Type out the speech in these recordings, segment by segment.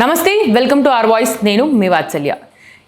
నమస్తే welcome to are voice. నేను మీ వాత్సల్య.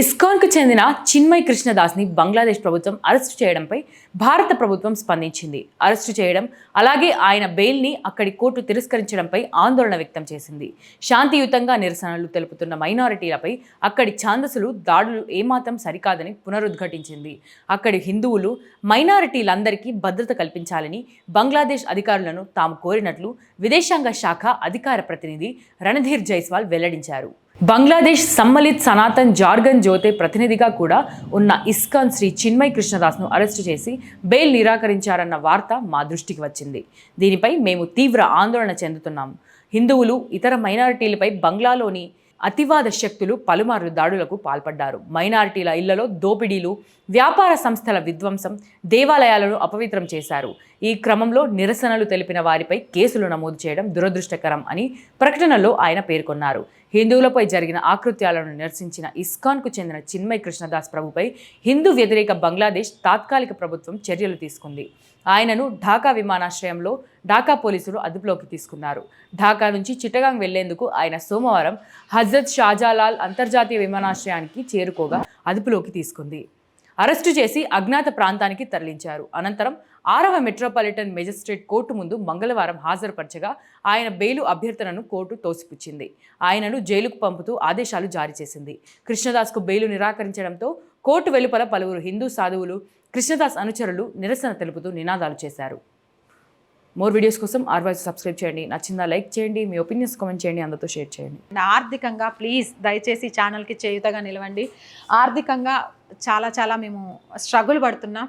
ఇస్కాన్కు చెందిన చిన్మయ్ కృష్ణదాస్ని బంగ్లాదేశ్ ప్రభుత్వం అరెస్టు చేయడంపై భారత ప్రభుత్వం స్పందించింది. అరెస్టు చేయడం అలాగే ఆయన బెయిల్ని అక్కడి కోర్టు తిరస్కరించడంపై ఆందోళన వ్యక్తం చేసింది. శాంతియుతంగా నిరసనలు తెలుపుతున్న మైనారిటీలపై అక్కడి ఛాందసులు దాడులు ఏమాత్రం సరికాదని పునరుద్ఘాటించింది. అక్కడి హిందువులు మైనారిటీలందరికీ భద్రత కల్పించాలని బంగ్లాదేశ్ అధికారులను తాము కోరినట్లు విదేశాంగ శాఖ అధికార ప్రతినిధి రణధీర్ జైస్వాల్ వెల్లడించారు. బంగ్లాదేశ్ సమ్మలిత్ సనాతన్ జార్గన్ జ్యోతే ప్రతినిధిగా కూడా ఉన్న ఇస్కాన్ శ్రీ చిన్మయ్ కృష్ణదాస్ను అరెస్టు చేసి బెయిల్ నిరాకరించారన్న వార్త మా దృష్టికి వచ్చింది. దీనిపై మేము తీవ్ర ఆందోళన చెందుతున్నాం. హిందువులు ఇతర మైనారిటీలపై బంగ్లాలోని అతివాద శక్తులు పలుమార్లు దాడులకు పాల్పడ్డారు. మైనారిటీల ఇళ్ళలో దోపిడీలు వ్యాపార సంస్థల విధ్వంసం దేవాలయాలను అపవిత్రం చేశారు. ఈ క్రమంలో నిరసనలు తెలిపిన వారిపై కేసులు నమోదు చేయడం దురదృష్టకరం అని ప్రకటనలో ఆయన పేర్కొన్నారు. హిందువులపై జరిగిన ఆకృత్యాలను నిరసించిన ఇస్కాన్కు చెందిన చిన్మయ్ కృష్ణదాస్ ప్రభుపై హిందూ వ్యతిరేక బంగ్లాదేశ్ తాత్కాలిక ప్రభుత్వం చర్యలు తీసుకుంది. ఆయనను ఢాకా విమానాశ్రయంలో ఢాకా పోలీసులు అదుపులోకి తీసుకున్నారు. ఢాకా నుంచి చిట్టగాంగ్ వెళ్ళేందుకు ఆయన సోమవారం హజరత్ షాజాలాల్ అంతర్జాతీయ విమానాశ్రయానికి చేరుకోగా అదుపులోకి తీసుకుంది. అరెస్టు చేసి అజ్ఞాత ప్రాంతానికి తరలించారు. అనంతరం ఆరవ మెట్రోపాలిటన్ మెజిస్ట్రేట్ కోర్టు ముందు మంగళవారం హాజరుపరచగా ఆయన బెయిలు అభ్యర్థనను కోర్టు తోసిపుచ్చింది. ఆయనను జైలుకు పంపుతూ ఆదేశాలు జారీ చేసింది. కృష్ణదాస్కు బెయిలు నిరాకరించడంతో కోర్టు వెలుపల పలువురు హిందూ సాధువులు కృష్ణదాస్ అనుచరులు నిరసన తెలుపుతూ నినాదాలు చేశారు. మోర్ వీడియోస్ కోసం ఆర్వాయిస్ సబ్స్క్రైబ్ చేయండి. నచ్చిందా లైక్ చేయండి. మీ ఒపీనియన్స్ కామెంట్ చేయండి. అందరితో షేర్ చేయండి. ఆర్థికంగా ప్లీజ్ దయచేసి ఛానల్కి చేయుతగా నిలవండి. ఆర్థికంగా చాలా చాలా మేము స్ట్రగుల్ పడుతున్నాం.